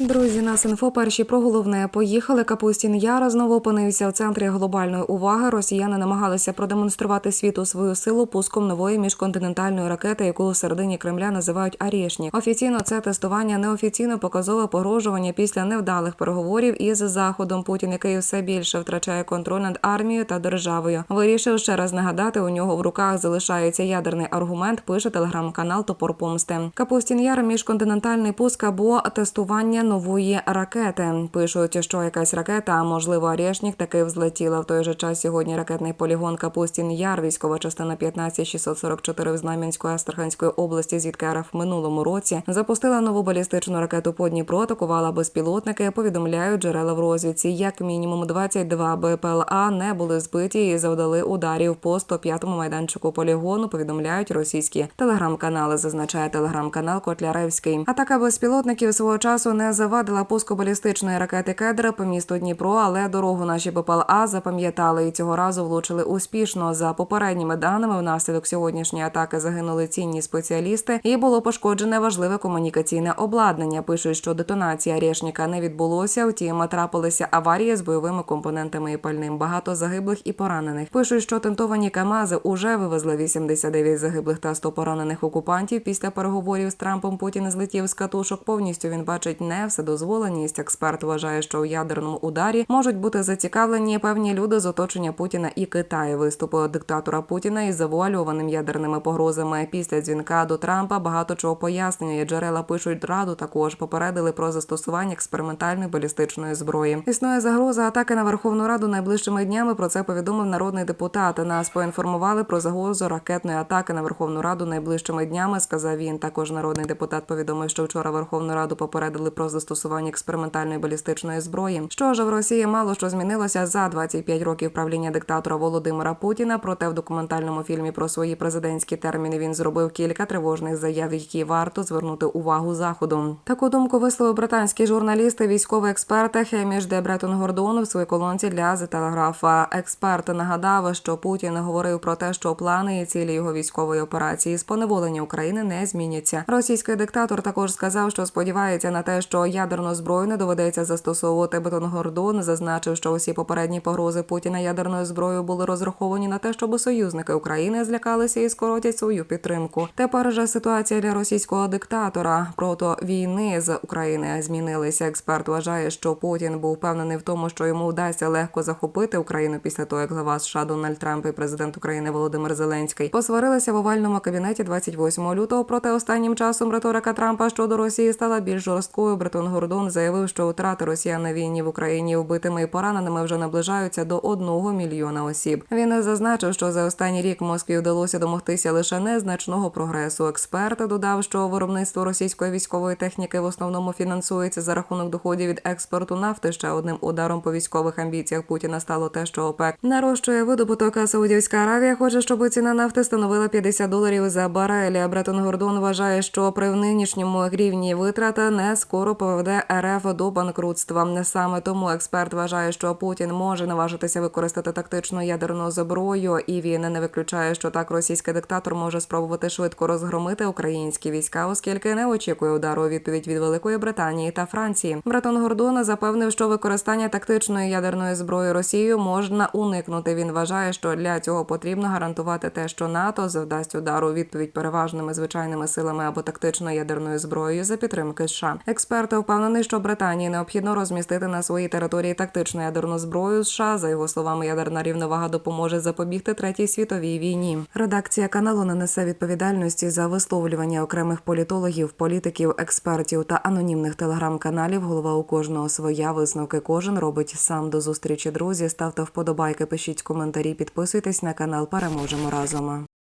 Друзі, нас інфо перші про головне поїхали. Капустін Яра знову опинився в центрі глобальної уваги. Росіяни намагалися продемонструвати світу свою силу пуском нової міжконтинентальної ракети, яку в середині Кремля називають Арєшні. Офіційно це тестування, неофіційно показове погрожування після невдалих переговорів із заходом. Путін, який все більше втрачає контроль над армією та державою, вирішив ще раз нагадати. У нього в руках залишається ядерний аргумент. Пише телеграм-канал Топор Помсти. Капустін Яр міжконтинентальний пуск або тестування нової ракети. Пишуть, що якась ракета, а можливо, Арєшнік таки взлетіла. В той же час сьогодні ракетний полігон Капустін Яр, військова частина 15644 в Знам'янської Астраханської області, звідки РФ в минулому році запустила нову балістичну ракету по Дніпру, атакувала безпілотники. Повідомляють джерела в розвідці. Як мінімум 22 БПЛА не були збиті і завдали ударів по 105-му майданчику полігону. Повідомляють російські телеграм-канали. Зазначає телеграм-канал Котляревський. Атака безпілотників свого часу не завадила пуску балістичної ракети Кедра по місту Дніпро, але дорогу наші БПЛА запам'ятали і цього разу влучили успішно. За попередніми даними, внаслідок сьогоднішньої атаки загинули цінні спеціалісти і було пошкоджене важливе комунікаційне обладнання. Пишуть, що детонація Решніка не відбулося. Втім, трапилися аварії з бойовими компонентами і пальним. Багато загиблих і поранених. Пишуть, що тентовані Камази уже вивезли 89 загиблих та 100 поранених окупантів. Після переговорів з Трампом Путін злетів з катушок. Повністю він бачить не вседозволеність. Експерт вважає, що у ядерному ударі можуть бути зацікавлені певні люди з оточення Путіна і Китаю. Виступи диктатора Путіна із завуальованим ядерними погрозами. Після дзвінка до Трампа багато чого пояснює. Джерела пишуть раду. Також попередили про застосування експериментальної балістичної зброї. Існує загроза атаки на Верховну Раду найближчими днями. Про це повідомив народний депутат. Нас поінформували про загрозу ракетної атаки на Верховну Раду найближчими днями. Сказав він. Також народний депутат повідомив, що вчора Верховну Раду попередили про застосування експериментальної балістичної зброї. Що ж в Росії мало що змінилося за 25 років правління диктатора Володимира Путіна. Проте в документальному фільмі про свої президентські терміни він зробив кілька тривожних заяв, які варто звернути увагу заходу. Таку думку висловив британський журналіст і військовий експерт Хеміш де Бретон Гордон в своїй колонці для The Telegraph. Експерт нагадав, що Путін говорив про те, що плани і цілі його військової операції з поневолення України не зміняться. Російський диктатор також сказав, що сподівається на те, що ядерну зброю не доведеться застосовувати. Бетон Гордон зазначив, що усі попередні погрози Путіна ядерною зброєю були розраховані на те, щоб союзники України злякалися і скоротять свою підтримку. Тепер же ситуація для російського диктатора проти війни з України змінилися. Експерт вважає, що Путін був впевнений в тому, що йому вдасться легко захопити Україну після того, як глава США Дональд Трамп і президент України Володимир Зеленський посварилися в овальному кабінеті 28 лютого. Проте останнім часом риторика Трампа щодо Росії стала більш жорсткою. Бретон Гордон заявив, що втрати Росіян на війні в Україні вбитими і пораненими вже наближаються до одного мільйона осіб. Він зазначив, що за останній рік Москві вдалося домогтися лише незначного прогресу. Експерт додав, що виробництво російської військової техніки в основному фінансується за рахунок доходів від експорту нафти. Ще одним ударом по військових амбіціях Путіна стало те, що ОПЕК нарощує видобуток. Саудівська Аравія хоче, щоб ціна нафти становила 50 доларів за барель. Бретон Гордон вважає, що при нинішньому рівні витрата не скоро поведе РФ до банкрутства. Не саме тому експерт вважає, що Путін може наважитися використати тактичну ядерну зброю, і він не виключає, що так російський диктатор може спробувати швидко розгромити українські війська, оскільки не очікує удару у відповідь від Великої Британії та Франції. Бретон Гордон запевнив, що використання тактичної ядерної зброї Росією можна уникнути. Він вважає, що для цього потрібно гарантувати те, що НАТО завдасть удару у відповідь переважними звичайними силами або тактичною ядерною зброєю за підтримки США. Експерт впевнений, що Британії необхідно розмістити на своїй території тактичну ядерну зброю. США за його словами, ядерна рівновага допоможе запобігти третій світовій війні. Редакція каналу не несе відповідальності за висловлювання окремих політологів, політиків, експертів та анонімних телеграм-каналів. Голова у кожного своя висновки кожен робить сам до зустрічі. Друзі, ставте вподобайки, пишіть коментарі, підписуйтесь на канал. Переможемо разом.